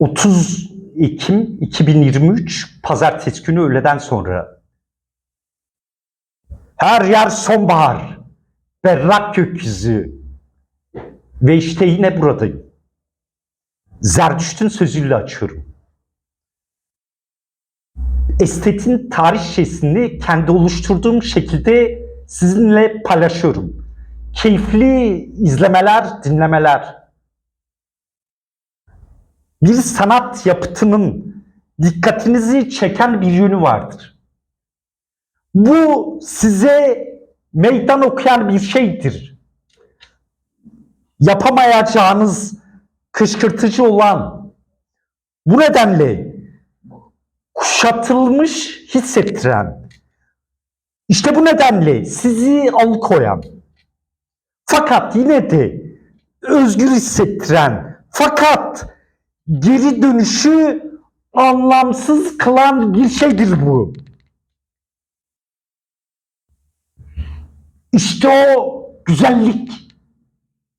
30 Ekim 2023 Pazartesi günü öğleden sonra. Her yer sonbahar, berrak gökyüzü ve işte yine buradayım. Zerdüşt'ün sözüyle açıyorum. Estetin tarih şişesini kendi oluşturduğum şekilde sizinle paylaşıyorum. Keyifli izlemeler, dinlemeler. Bir sanat yapıtının dikkatinizi çeken bir yönü vardır. Bu size meydan okuyan bir şeydir. Yapamayacağınız kışkırtıcı olan bu nedenle kuşatılmış hissettiren işte bu nedenle sizi alıkoyan fakat yine de özgür hissettiren fakat geri dönüşü anlamsız kılan bir şeydir bu. İşte o güzellik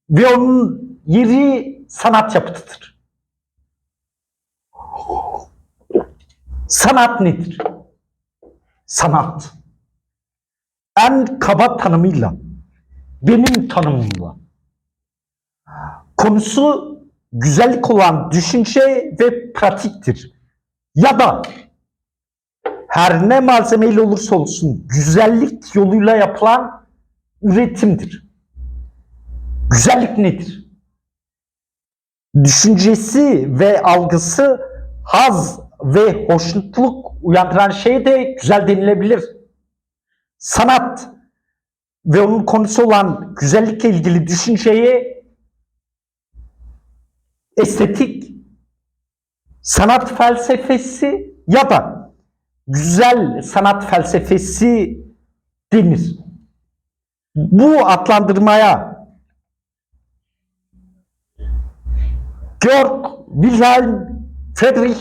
ve onun yeri sanat yapıtıdır. Sanat nedir? Sanat. En kaba tanımıyla, benim tanımımla. Konusu güzellik olan düşünce ve pratiktir. Ya da her ne malzemeyle olursa olsun güzellik yoluyla yapılan üretimdir. Güzellik nedir? Düşüncesi ve algısı haz ve hoşnutluk uyandıran şeye de güzel denilebilir. Sanat ve onun konusu olan güzellikle ilgili düşünceye estetik, sanat felsefesi ya da güzel sanat felsefesi denir. Bu adlandırmaya Georg Wilhelm Friedrich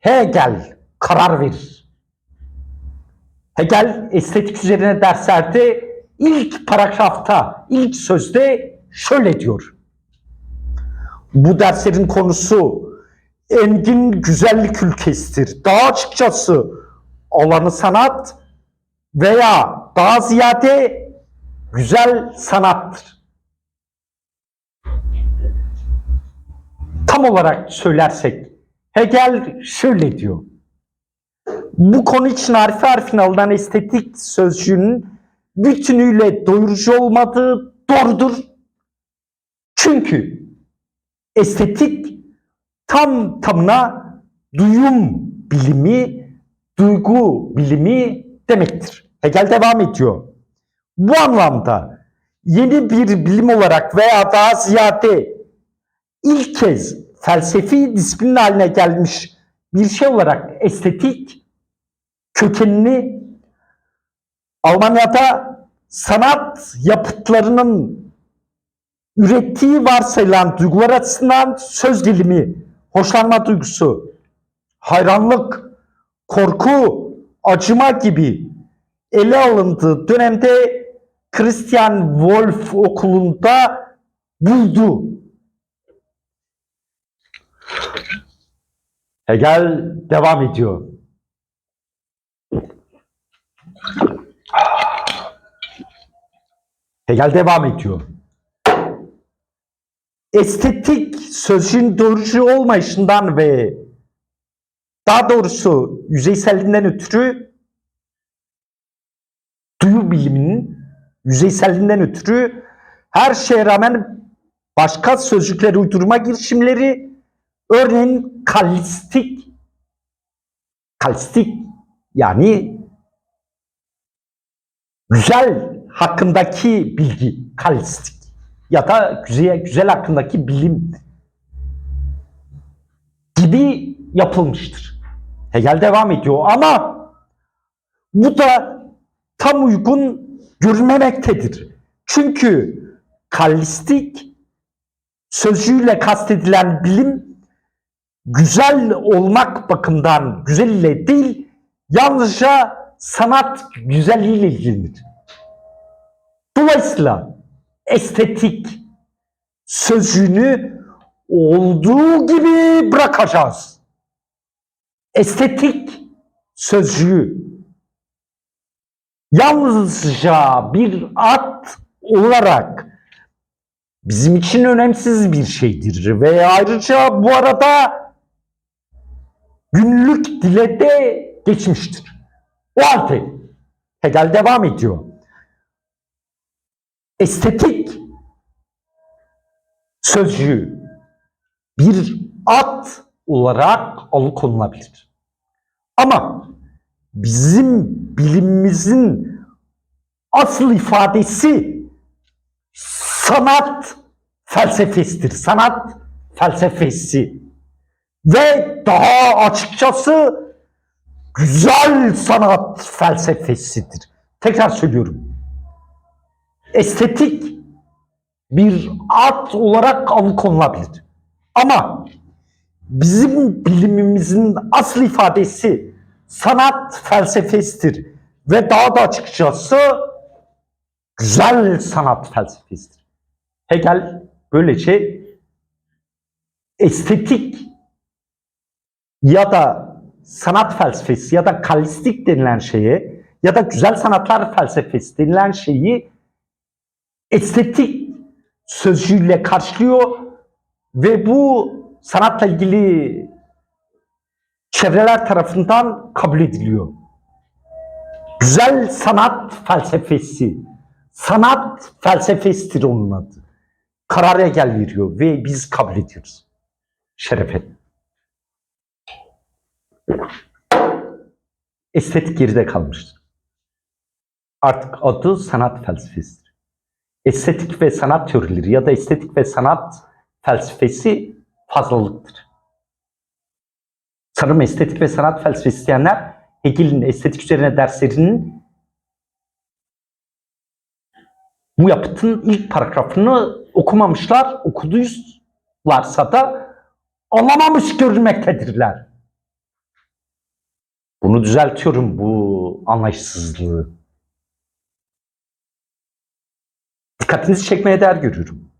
Hegel karar verir. Hegel estetik üzerine derslerde ilk paragrafta, ilk sözde şöyle diyor. Bu derslerin konusu engin güzellik ülkesidir. Daha açıkçası alanı sanat veya daha ziyade güzel sanattır. Tam olarak söylersek Hegel şöyle diyor. Bu konu için harfi harfine alınan estetik sözcüğünün bütünüyle doyurucu olmadığı doğrudur. Çünkü estetik tam tamına duyum bilimi, duygu bilimi demektir. Hegel devam ediyor. Bu anlamda yeni bir bilim olarak veya daha ziyade ilk kez felsefi disiplin haline gelmiş bir şey olarak estetik kökenini Almanya'da sanat yapıtlarının ürettiği varsayılan duygular açısından söz gelimi, hoşlanma duygusu, hayranlık, korku, acıma gibi ele alındığı dönemde Christian Wolff okulunda buldu. Hegel devam ediyor. Hegel devam ediyor. Estetik sözcüğün doğrucu olmayışından ve daha doğrusu yüzeyselliğinden ötürü duyu biliminin yüzeyselliğinden ötürü her şeye rağmen başka sözcükleri uydurma girişimleri örneğin kalistik kalistik yani güzel hakkındaki bilgi kalistik ya da güzel, güzel hakkındaki bilim gibi yapılmıştır. Hegel devam ediyor ama bu da tam uygun görülmemektedir. Çünkü kalistik sözcüğüyle kastedilen bilim güzel olmak bakımından güzel ile değil yalnızca sanat güzelliğiyle ilgilidir. Dolayısıyla estetik sözcüğünü olduğu gibi bırakacağız. Estetik sözcüğü yalnızca bir at olarak bizim için önemsiz bir şeydir ve ayrıca bu arada günlük dile de geçmiştir. O halde Hegel devam ediyor. Estetik sözcüğü bir at olarak alıkonulabilir. Ama bizim bilimimizin asıl ifadesi sanat felsefesidir. Sanat felsefesi. Ve daha açıkçası güzel sanat felsefesidir. Tekrar söylüyorum. Estetik bir art olarak alıkonulabilir. Ama bizim bilimimizin asıl ifadesi sanat felsefesidir. Ve daha da açıkçası güzel sanat felsefesidir. Hegel böylece estetik ya da sanat felsefesi ya da kalistik denilen şeye ya da güzel sanatlar felsefesi denilen şeyi estetik sözcüğüyle karşılıyor ve bu sanatla ilgili çevreler tarafından kabul ediliyor. Güzel sanat felsefesi, sanat felsefesidir onun adı. Karara gel veriyor ve biz kabul ediyoruz. Şerefe. Estetik geride kalmıştır. Artık adı sanat felsefesidir. Estetik ve sanat teorileri ya da estetik ve sanat felsefesi fazlalıktır. Sanırım estetik ve sanat felsefesi diyenler Hegel'in estetik üzerine derslerinin bu yapıtın ilk paragrafını okumamışlar, okuduylarsa da anlamamış görülmektedirler. Bunu düzeltiyorum bu anlayışsızlığı. Dikkatinizi çekmeye değer görüyorum.